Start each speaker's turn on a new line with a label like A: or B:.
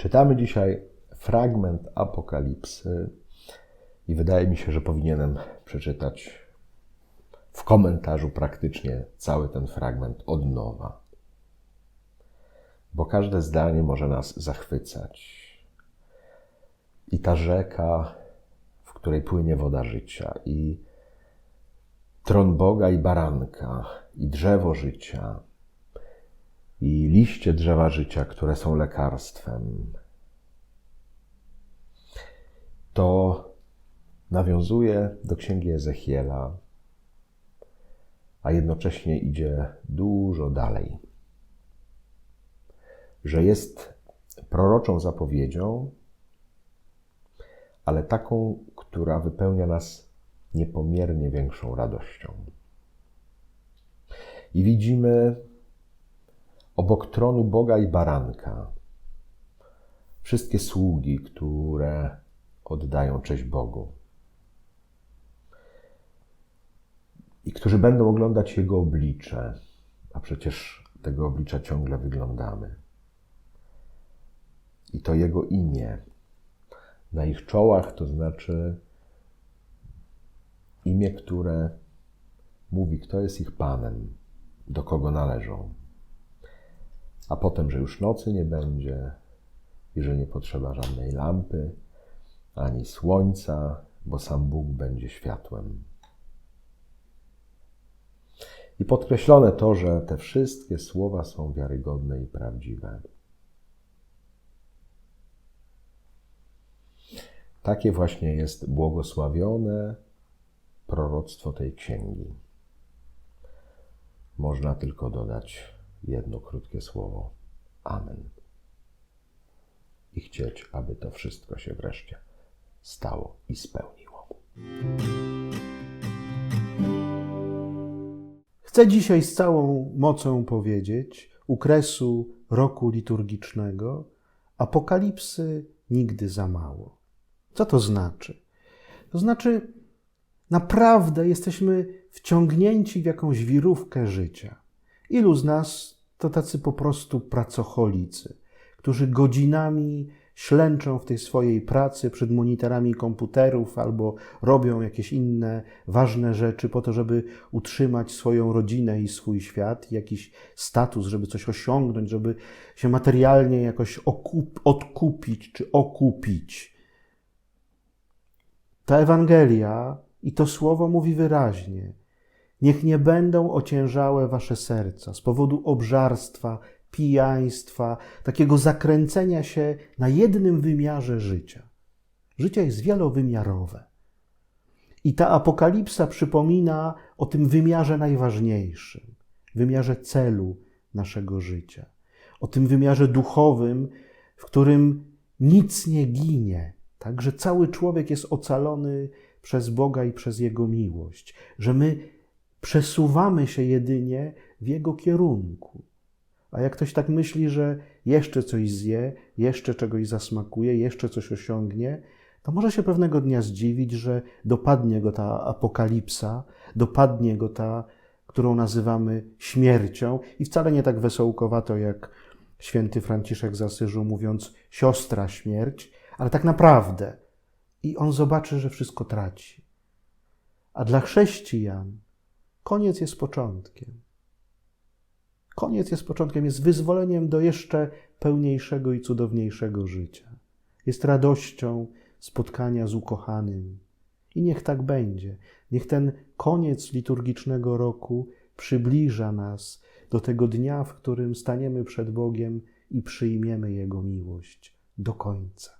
A: Czytamy dzisiaj fragment Apokalipsy i wydaje mi się, że powinienem przeczytać w komentarzu praktycznie cały ten fragment od nowa. Bo każde zdanie może nas zachwycać. I ta rzeka, w której płynie woda życia, i tron Boga i baranka, i drzewo życia, i liście drzewa życia, które są lekarstwem. To nawiązuje do księgi Ezechiela, a jednocześnie idzie dużo dalej. Że jest proroczą zapowiedzią, ale taką, która wypełnia nas niepomiernie większą radością. I widzimy obok tronu Boga i baranka wszystkie sługi, które oddają cześć Bogu. I którzy będą oglądać Jego oblicze, a przecież tego oblicza ciągle wyglądamy. I to Jego imię na ich czołach, to znaczy imię, które mówi, kto jest ich Panem, do kogo należą. A potem, że już nocy nie będzie i że nie potrzeba żadnej lampy ani słońca, bo sam Bóg będzie światłem. I podkreślone to, że te wszystkie słowa są wiarygodne i prawdziwe. Takie właśnie jest błogosławione proroctwo tej księgi. Można tylko dodać jedno krótkie słowo: Amen. I chcieć, aby to wszystko się wreszcie stało i spełniło.
B: Chcę dzisiaj z całą mocą powiedzieć u kresu roku liturgicznego apokalipsy nigdy za mało. Co to znaczy? To znaczy, naprawdę jesteśmy wciągnięci w jakąś wirówkę życia. Ilu z nas to tacy po prostu pracocholicy, którzy godzinami ślęczą w tej swojej pracy przed monitorami komputerów albo robią jakieś inne ważne rzeczy po to, żeby utrzymać swoją rodzinę i swój świat, jakiś status, żeby coś osiągnąć, żeby się materialnie jakoś okup, odkupić czy okupić. Ta Ewangelia i to słowo mówi wyraźnie: Niech nie będą ociężałe wasze serca z powodu obżarstwa, pijaństwa, takiego zakręcenia się na jednym wymiarze życia. Życie jest wielowymiarowe. I ta apokalipsa przypomina o tym wymiarze najważniejszym, wymiarze celu naszego życia, o tym wymiarze duchowym, w którym nic nie ginie, tak, że cały człowiek jest ocalony przez Boga i przez Jego miłość, że my przesuwamy się jedynie w Jego kierunku. A jak ktoś tak myśli, że jeszcze coś zje, jeszcze czegoś zasmakuje, jeszcze coś osiągnie, to może się pewnego dnia zdziwić, że dopadnie go ta apokalipsa, dopadnie go ta, którą nazywamy śmiercią, i wcale nie tak wesołkowato jak święty Franciszek z Asyżu, mówiąc siostra śmierć, ale tak naprawdę. I on zobaczy, że wszystko traci. A dla chrześcijan koniec jest początkiem. Koniec jest początkiem, jest wyzwoleniem do jeszcze pełniejszego i cudowniejszego życia. Jest radością spotkania z ukochanym. I niech tak będzie. Niech ten koniec liturgicznego roku przybliża nas do tego dnia, w którym staniemy przed Bogiem i przyjmiemy Jego miłość do końca.